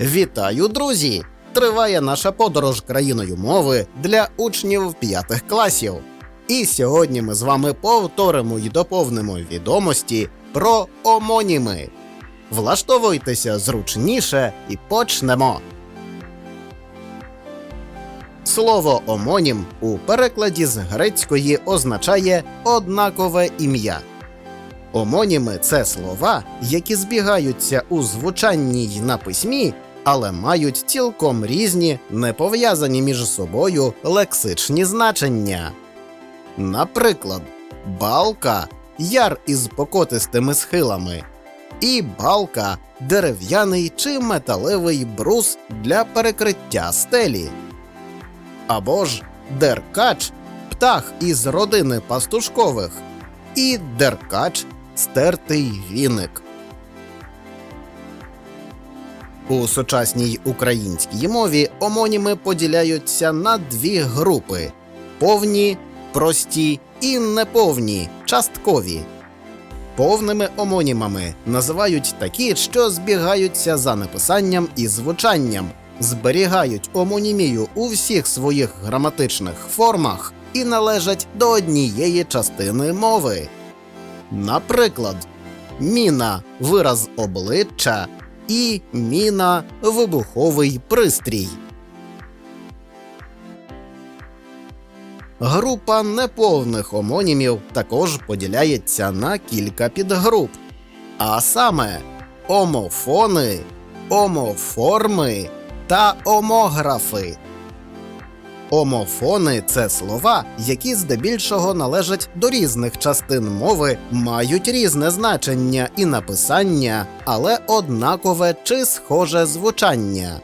Вітаю, друзі! Триває наша подорож країною мови для учнів п'ятих класів. І сьогодні ми з вами повторимо і доповнимо відомості про омоніми. Влаштовуйтеся зручніше і почнемо. Слово омонім у перекладі з грецької означає однакове ім'я. Омоніми це слова, які збігаються у звучанні й на письмі, але мають цілком різні, не пов'язані між собою лексичні значення. Наприклад, балка яр із покотистими схилами, і балка дерев'яний чи металевий брус для перекриття стелі. Або ж деркач птах із родини пастушкових, і деркач стертий віник. У сучасній українській мові омоніми поділяються на дві групи: повні, прості і неповні, часткові. Повними омонімами називають такі, що збігаються за написанням і звучанням, зберігають омонімію у всіх своїх граматичних формах і належать до однієї частини мови. Наприклад, міна вираз обличчя і міна вибуховий пристрій. Група неповних омонімів також поділяється на кілька підгруп, а саме омофони, омоформи та омографи. Омофони це слова, які здебільшого належать до різних частин мови, мають різне значення і написання, але однакове чи схоже звучання.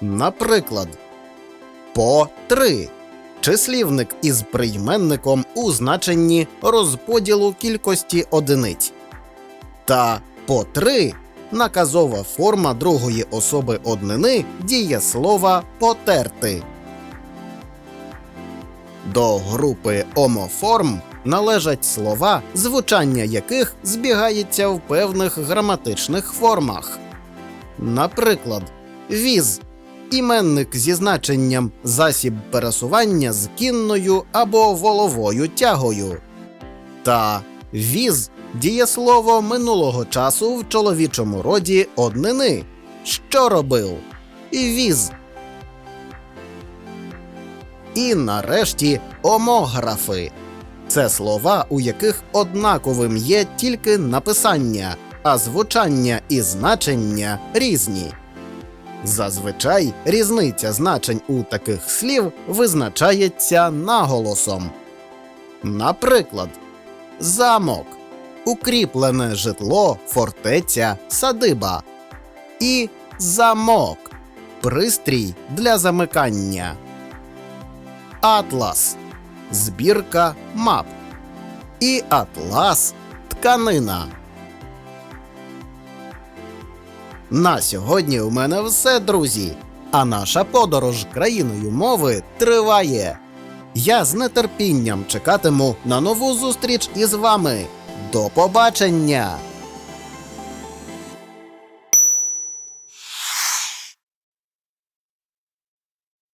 Наприклад, по три числівник із прийменником у значенні розподілу кількості одиниць. Та по три наказова форма другої особи однини дієслова потерти. До групи омоформ належать слова, звучання яких збігається в певних граматичних формах. Наприклад, віз іменник зі значенням засіб пересування з кінною або воловою тягою. Та віз дієслово минулого часу в чоловічому роді однини. Що робив? Віз. І нарешті омографи. Це слова, у яких однаковим є тільки написання, а звучання і значення різні. Зазвичай різниця значень у таких слів визначається наголосом. Наприклад, замок, укріплене житло, фортеця, садиба і замок пристрій для замикання. Атлас збірка мап. І атлас тканина. На сьогодні у мене все, друзі. А наша подорож країною мови триває. Я з нетерпінням чекатиму на нову зустріч із вами. До побачення!